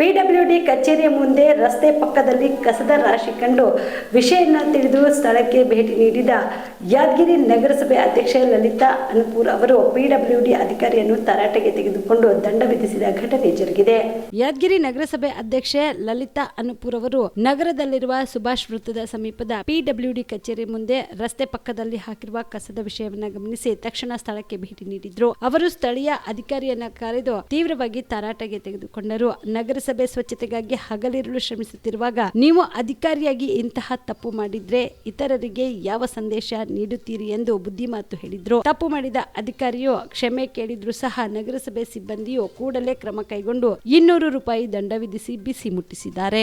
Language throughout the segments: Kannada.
ಪಿಡಬ್ಲ್ಯೂಡಿ ಕಚೇರಿಯ ಮುಂದೆ ರಸ್ತೆ ಪಕ್ಕದಲ್ಲಿ ಕಸದ ರಾಶಿ ಕಂಡು ವಿಷಯನ ತಿಳಿದು ಸ್ಥಳಕ್ಕೆ ಭೇಟಿ ನೀಡಿದ ಯಾದಗಿರಿ ನಗರಸಭೆ ಅಧ್ಯಕ್ಷೆ ಲಲಿತಾ ಅನುಪೂರ್ ಅವರು ಪಿಡಬ್ಲ್ಯೂಡಿ ಅಧಿಕಾರಿಯನ್ನು ತರಾಟೆಗೆ ತೆಗೆದುಕೊಂಡು ದಂಡ ವಿಧಿಸಿದ ಘಟನೆ ಜರುಗಿದೆ. ಯಾದಗಿರಿ ನಗರಸಭೆ ಅಧ್ಯಕ್ಷೆ ಲಲಿತಾ ಅನುಪೂರ್ ಅವರು ನಗರದಲ್ಲಿರುವ ಸುಭಾಷ್ ವೃತ್ತದ ಸಮೀಪದ ಪಿಡಬ್ಲ್ಯೂಡಿ ಕಚೇರಿ ಮುಂದೆ ರಸ್ತೆ ಪಕ್ಕದಲ್ಲಿ ಹಾಕಿರುವ ಕಸದ ವಿಷಯವನ್ನು ಗಮನಿಸಿ ತಕ್ಷಣ ಸ್ಥಳಕ್ಕೆ ಭೇಟಿ ನೀಡಿದ್ರು. ಅವರು ಸ್ಥಳೀಯ ಅಧಿಕಾರಿಯನ್ನ ಕರೆದು ತೀವ್ರವಾಗಿ ತರಾಟೆಗೆ ತೆಗೆದುಕೊಂಡರು. ನಗರಸಭೆ ಸ್ವಚ್ಛತೆಗಾಗಿ ಹಗಲಿರುಳು ಶ್ರಮಿಸುತ್ತಿರುವಾಗ ನೀವು ಅಧಿಕಾರಿಯಾಗಿ ಇಂತಹ ತಪ್ಪು ಮಾಡಿದ್ರೆ ಇತರರಿಗೆ ಯಾವ ಸಂದೇಶ ನೀಡುತ್ತೀರಿ ಎಂದು ಬುದ್ಧಿಮಾತು ಹೇಳಿದ್ರು. ತಪ್ಪು ಮಾಡಿದ ಅಧಿಕಾರಿಯು ಕ್ಷಮೆ ಕೇಳಿದ್ರು ಸಹ ನಗರಸಭೆ ಸಿಬ್ಬಂದಿಯು ಕೂಡಲೇ ಕ್ರಮ ಕೈಗೊಂಡು ಇನ್ನೂರು ರೂಪಾಯಿ ದಂಡ ವಿಧಿಸಿ ಬಿಸಿ ಮುಟ್ಟಿಸಿದ್ದಾರೆ.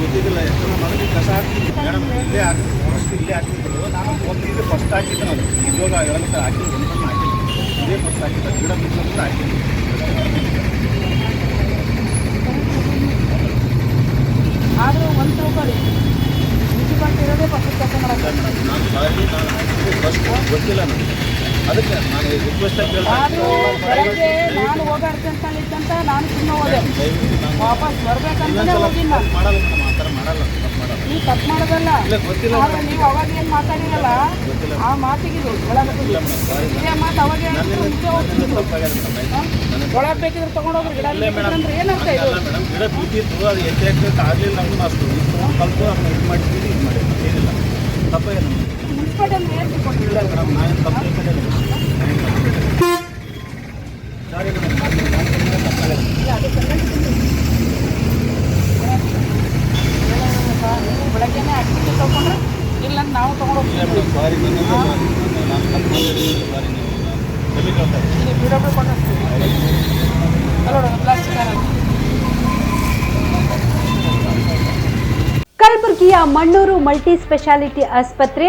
ಗೊತ್ತಿದ್ದಿಲ್ಲ ಎಷ್ಟು ಮನೆಗೆ ಕಸ ಹಾಕ್ತಿದ್ದೆ ಮೇಡಮ್ ಇಲ್ಲೇ ಹಾಕಿ ಫಸ್ಟ್ ಇಲ್ಲೇ ಹಾಕಿದ್ರು ನಾನು ಇದು ಫಸ್ಟ್ ಹಾಕಿದ್ದೆ ನಾನು ಇವಾಗ ಹೇಳಕ್ಕೆ ಹಾಕಿದ್ದು ಒಂದನ್ನು ಹಾಕಿದ್ದು ಇದೇ ಫಸ್ಟ್ ಗಿಡ ಬಿಟ್ಟು ಹಾಕಿದ್ದು ಆದರೂ ಒಂದು ತಿಳ್ಕೊಳ್ಳಿ ಮುನ್ಸಿಪಾಲ್ಟಿ ಇರೋದೇ ಫಸ್ಟ್ ಕೆಲಸ ಮಾಡಕ್ಕೆ ಇಲ್ಲ ಮೇಡಮ್ ನಾನು ಸಾರಿ ನಾನು ಹಾಕಿದ್ದು ಫಸ್ಟ್ ಗೊತ್ತಿಲ್ಲ ನನಗೆ. ಅದಕ್ಕೆ ನಾನು ರಿಕ್ವೆಸ್ಟ್ ಅಂತ ಬೆಳಗ್ಗೆ ನಾನು ಹೋಗಾಡ್ತಂತ ನಾನು ಸುಮ್ಮನೆ ಹೋದೆ. ನಾನು ವಾಪಸ್ ಬರ್ಬೇಕಂತ ಹೋಗಿಲ್ಲ. ಮಾಡಲ್ಲ ಮೇಡಮ್ ಆ ಥರ ಮಾಡಲ್ಲ ತಪ್ಪು ಮಾಡಲ್ಲ. ನೀವು ತಪ್ಪು ಮಾಡೋದಲ್ಲ. ಇಲ್ಲ ಗೊತ್ತಿಲ್ಲ ಆದ್ರೆ ನೀವು ಅವಾಗ ಏನು ಮಾತಾಡಿರಲ್ಲ ಆ ಮಾತಿಗೆ ಇದೇ ಮಾತು ಅವಾಗ ಒಳಗೆ ಬೇಕಿದ್ರೆ ತಗೊಂಡೋಗ್ರಿ ಗಿಡ ಅಂದ್ರೆ ಇದು? ಮೇಡಮ್. ಗಿಡ ಬಿದ್ದಿತ್ತು ಅದು ಎತ್ತೆ ಆಗ್ಲಿಲ್ಲ ನಮ್ಗೆ ಅಷ್ಟು. ಕಲ್ತು ಅದನ್ನ ಇದು ಮಾಡಿದ್ವಿ ಇದು ಮಾಡಿ ಏನಿಲ್ಲ. ತಪ್ಪ ನಮ್ಗೆ ಇಲ್ಲ ನಾವು ತೊಗೊಂಡು ತಗೊಂಡೋಗ್ತೀವಿ ಮೇಡಮ್ ಸಾರಿ ನಾನು ನಾನು ತಪ್ಪು ಮಾಡಿದ್ದೀನಿ ಸಾರಿ ನೀವು ಕ್ಷಮೆ ಕೇಳ್ತಾ ಇದ್ದೀನಿ ಇಲ್ಲಿ ಬಿ ಡಬ್ಲ್ಯೂ ಕೊಂಡಿರ್ತೀವಿ ಅಲ್ಲ ಪ್ಲಾಸ್ಟಿಕ್ ಕಲಬುರಗಿಯ ಮಣ್ಣೂರು ಮಲ್ಟಿ ಸ್ಪೆಷಾಲಿಟಿ ಆಸ್ಪತ್ರೆ